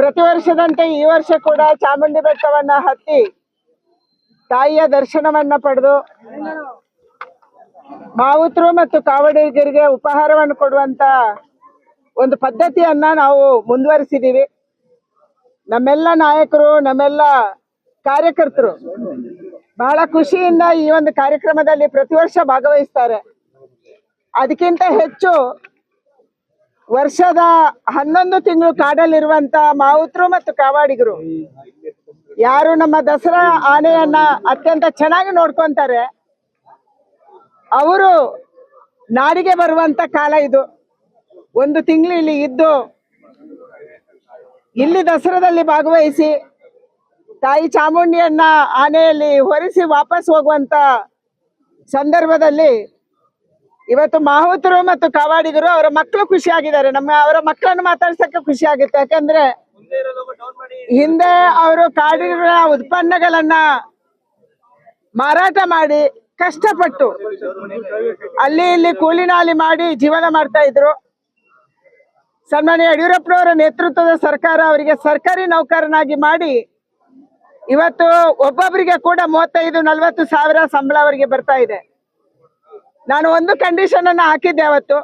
ಪ್ರತಿ ವರ್ಷದಂತೆ ಈ ವರ್ಷ ಕೂಡ ಚಾಮುಂಡಿ ಬೆಟ್ಟವನ್ನ ಹತ್ತಿ ತಾಯಿಯ ದರ್ಶನವನ್ನ ಪಡೆದು ಮಾವುತರು ಮತ್ತು ಕಾವಡಿಗರಿಗೆ ಉಪಹಾರವನ್ನು ಕೊಡುವಂತ ಒಂದು ಪದ್ಧತಿಯನ್ನ ನಾವು ಮುಂದುವರಿಸಿದೀವಿ. ನಮ್ಮೆಲ್ಲ ನಾಯಕರು, ನಮ್ಮೆಲ್ಲ ಕಾರ್ಯಕರ್ತರು ಬಹಳ ಖುಷಿಯಿಂದ ಈ ಒಂದು ಕಾರ್ಯಕ್ರಮದಲ್ಲಿ ಪ್ರತಿ ವರ್ಷ ಭಾಗವಹಿಸ್ತಾರೆ. ಅದಕ್ಕಿಂತ ಹೆಚ್ಚು ವರ್ಷದ ಹನ್ನೊಂದು ತಿಂಗಳು ಕಾಡಲ್ಲಿರುವಂತ ಮಾವುತರು ಮತ್ತು ಕಾವಾಡಿಗರು. ಯಾರು ನಮ್ಮ ದಸರಾ ಆನೆಯನ್ನ ಅತ್ಯಂತ ಚೆನ್ನಾಗಿ ನೋಡ್ಕೊಂತಾರೆ, ಅವರು ನಾಡಿಗೆ ಬರುವಂತ ಕಾಲ ಇದು. ಒಂದು ತಿಂಗಳು ಇಲ್ಲಿ ಇದ್ದು, ಇಲ್ಲಿ ದಸರಾದಲ್ಲಿ ಭಾಗವಹಿಸಿ, ತಾಯಿ ಚಾಮುಂಡಿಯನ್ನ ಆನೆಯಲ್ಲಿ ಹೊರಿಸಿ ವಾಪಸ್ ಹೋಗುವಂತ ಸಂದರ್ಭದಲ್ಲಿ ಇವತ್ತು ಮಾಹುತರು ಮತ್ತು ಕಾವಾಡಿಗರು ಅವರ ಮಕ್ಕಳು ಖುಷಿಯಾಗಿದ್ದಾರೆ. ನಮ್ಮ ಅವರ ಮಕ್ಕಳನ್ನು ಮಾತಾಡ್ಸಕ್ಕೆ ಖುಷಿ ಆಗುತ್ತೆ ಯಾಕಂದ್ರೆ ಹಿಂದೆ ಅವರು ಕಾಡಿನ ಉತ್ಪನ್ನಗಳನ್ನ ಮಾರಾಟ ಮಾಡಿ ಕಷ್ಟಪಟ್ಟು ಅಲ್ಲಿ ಇಲ್ಲಿ ಕೂಲಿನಾಲಿ ಮಾಡಿ ಜೀವನ ಮಾಡ್ತಾ ಇದ್ರು. ಸನ್ಮಾನ್ಯ ಯಡಿಯೂರಪ್ಪನವರ ನೇತೃತ್ವದ ಸರ್ಕಾರ ಅವರಿಗೆ ಸರ್ಕಾರಿ ನೌಕರನಾಗಿ ಮಾಡಿ ಇವತ್ತು ಒಬ್ಬೊಬ್ಬರಿಗೆ ಕೂಡ ಮೂವತ್ತೈದು ನಲ್ವತ್ತು ಸಾವಿರ ಸಂಬಳ ಅವರಿಗೆ ಬರ್ತಾ ಇದೆ. ನಾನು ಒಂದು ಕಂಡೀಷನ್ ಅನ್ನ ಹಾಕಿದ್ದೆ ಅವತ್ತು.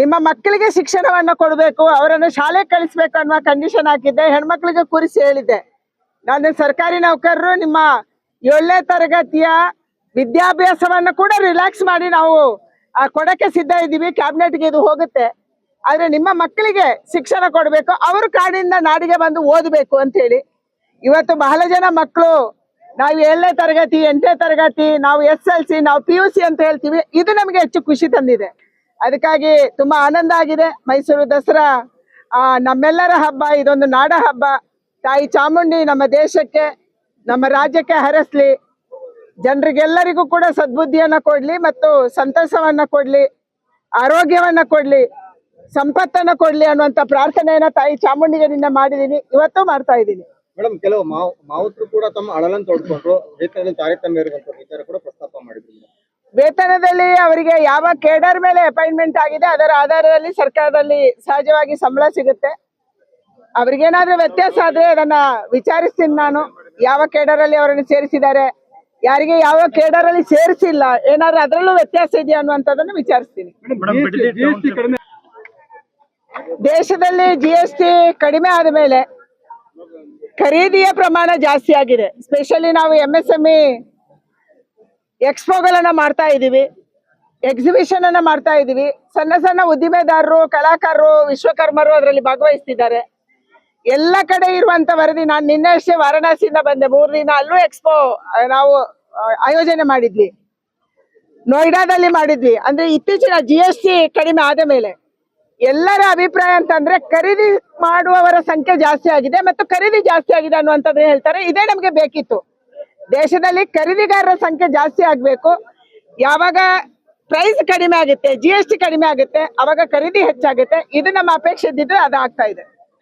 ನಿಮ್ಮ ಮಕ್ಕಳಿಗೆ ಶಿಕ್ಷಣವನ್ನ ಕೊಡಬೇಕು, ಅವರನ್ನು ಶಾಲೆಗೆ ಕಳಿಸ್ಬೇಕು ಅನ್ನುವ ಕಂಡೀಷನ್ ಹಾಕಿದ್ದೆ. ಹೆಣ್ಮಕ್ಳಿಗೆ ಕುರಿಸಿ ಹೇಳಿದ್ದೆ. ನಾನು ಸರ್ಕಾರಿ ನೌಕರರು, ನಿಮ್ಮ ಏಳನೇ ತರಗತಿಯ ವಿದ್ಯಾಭ್ಯಾಸವನ್ನ ಕೂಡ ರಿಲ್ಯಾಕ್ಸ್ ಮಾಡಿ ನಾವು ಕೊಡಕ್ಕೆ ಸಿದ್ಧ ಇದ್ದೀವಿ. ಕ್ಯಾಬಿನೆಟ್ಗೆ ಇದು ಹೋಗುತ್ತೆ. ಆದ್ರೆ ನಿಮ್ಮ ಮಕ್ಕಳಿಗೆ ಶಿಕ್ಷಣ ಕೊಡಬೇಕು. ಅವರು ಕಾಡಿಂದ ನಾಡಿಗೆ ಬಂದು ಓದಬೇಕು ಅಂತ ಹೇಳಿ ಇವತ್ತು ಬಹಳ ಜನ ಮಕ್ಕಳು ನಾವು ಏಳನೇ ತರಗತಿ ಎಂಟನೇ ತರಗತಿ, ನಾವು ಎಸ್ ಎಲ್ ಸಿ ನಾವು ಪಿ ಯು ಸಿ ಅಂತ ಹೇಳ್ತೀವಿ. ಇದು ನಮಗೆ ಹೆಚ್ಚು ಖುಷಿ ತಂದಿದೆ. ಅದಕ್ಕಾಗಿ ತುಂಬಾ ಆನಂದ ಆಗಿದೆ. ಮೈಸೂರು ದಸರಾ ನಮ್ಮೆಲ್ಲರ ಹಬ್ಬ, ಇದೊಂದು ನಾಡ ಹಬ್ಬ. ತಾಯಿ ಚಾಮುಂಡಿ ನಮ್ಮ ದೇಶಕ್ಕೆ, ನಮ್ಮ ರಾಜ್ಯಕ್ಕೆ ಹರಸ್ಲಿ. ಜನರಿಗೆಲ್ಲರಿಗೂ ಕೂಡ ಸದ್ಬುದ್ಧಿಯನ್ನ ಕೊಡ್ಲಿ ಮತ್ತು ಸಂತಸವನ್ನ ಕೊಡ್ಲಿ, ಆರೋಗ್ಯವನ್ನ ಕೊಡ್ಲಿ, ಸಂಪತ್ತನ್ನ ಕೊಡ್ಲಿ ಅನ್ನುವಂತ ಪ್ರಾರ್ಥನೆಯನ್ನ ತಾಯಿ ಚಾಮುಂಡಿಗೆ ನಿನ್ನೆ ಮಾಡಿದೀನಿ. ಇವತ್ತು ಮಾಡ್ತಾ ಇದ್ದೀನಿ. ಮೇಡಮ್ ಕೆಲವು ಮಾವ್ ಮಾವುತರು ಕೂಡ ತಮ್ಮ ಅಳಲನ್ನು ತೋಡ್ಕೊಂಡ್ರು ವೇತನ ತಾರತಮ್ಯ ಇರುವಂತ ವಿಚಾರ ಕೂಡ ಪ್ರಸ್ತಾಪ ಮಾಡಿದ್ರು ವೇತನದಲ್ಲಿ ಅವರಿಗೆ ಯಾವ ಕೇಡರ್ ಮೇಲೆ ಅಪಾಯಿಂಟ್ಮೆಂಟ್ ಆಗಿದೆ ಅದರ ಆಧಾರದಲ್ಲಿ ಸರ್ಕಾರದಲ್ಲಿ ಸಹಜವಾಗಿ ಸಂಬಳ ಸಿಗುತ್ತೆ? ಅವ್ರಿಗೇನಾದ್ರೂ ವ್ಯತ್ಯಾಸ ಆದ್ರೆ ಅದನ್ನ ವಿಚಾರಿಸ್ತೀನಿ ನಾನು. ಯಾವ ಕೇಡರ್ ಅಲ್ಲಿ ಅವರನ್ನು ಸೇರಿಸಿದ್ದಾರೆ ಯಾರಿಗೆ ಯಾವ ಕೇಡರ್ ಅಲ್ಲಿ ಸೇರಿಸಿಲ್ಲ ಏನಾದ್ರು ಅದರಲ್ಲೂ ವ್ಯತ್ಯಾಸ ಇದೆಯಾ ಅನ್ನುವಂಥದ್ದನ್ನು ವಿಚಾರಿಸ್ತೀನಿ. ದೇಶದಲ್ಲಿ ಜಿ ಎಸ್ ಟಿ ಕಡಿಮೆ ಆದ ಮೇಲೆ ಖರೀದಿಯ ಪ್ರಮಾಣ ಜಾಸ್ತಿ ಆಗಿದೆ. ಸ್ಪೆಷಲಿ ನಾವು ಎಂ ಎಸ್ ಇ ಎಕ್ಸ್ಪೋಗಳನ್ನ ಮಾಡ್ತಾ ಇದೀವಿ. ಎಕ್ಸಿಬಿಷನ್ ಅನ್ನ ಮಾಡ್ತಾ ಇದೀವಿ. ಸಣ್ಣ ಸಣ್ಣ ಉದ್ದಿಮೆದಾರರು, ಕಲಾಕಾರರು, ವಿಶ್ವಕರ್ಮರು ಅದರಲ್ಲಿ ಭಾಗವಹಿಸ್ತಿದ್ದಾರೆ. ಎಲ್ಲ ಕಡೆ ಇರುವಂತ ವರದಿ ನಾನು ನಿನ್ನೆ ಅಷ್ಟೇ ವಾರಣಾಸಿಯಿಂದ ಬಂದೆ. ಮೂರು ದಿನ ಅಲ್ಲೂ ಎಕ್ಸ್ಪೋ ನಾವು ಆಯೋಜನೆ ಮಾಡಿದ್ವಿ. ನೋಯ್ಡಾದಲ್ಲಿ ಮಾಡಿದ್ವಿ. ಅಂದ್ರೆ ಇತ್ತೀಚಿನ ಜಿ ಎಸ್ ಟಿ ಕಡಿಮೆ ಆದ ಮೇಲೆ. ಎಲ್ಲರ ಅಭಿಪ್ರಾಯ ಅಂತಂದ್ರೆ ಖರೀದಿ ಮಾಡುವವರ ಸಂಖ್ಯೆ ಜಾಸ್ತಿ ಆಗಿದೆ ಮತ್ತು ಖರೀದಿ ಜಾಸ್ತಿ ಆಗಿದೆ ಅನ್ನುವಂಥದ್ದು ಹೇಳ್ತಾರೆ. ಇದೇ ನಮ್ಗೆ ಬೇಕಿತ್ತು. ದೇಶದಲ್ಲಿ ಖರೀದಿಗಾರರ ಸಂಖ್ಯೆ ಜಾಸ್ತಿ ಆಗ್ಬೇಕು. ಯಾವಾಗ ಪ್ರೈಸ್ ಕಡಿಮೆ ಆಗುತ್ತೆ ಜಿ ಎಸ್ ಟಿ ಕಡಿಮೆ ಆಗುತ್ತೆ, ಅವಾಗ ಖರೀದಿ ಹೆಚ್ಚಾಗುತ್ತೆ. ಇದು ನಮ್ಮ ಅಪೇಕ್ಷೆ ಇದ್ದಿದ್ದು ಅದು ಇದೆ.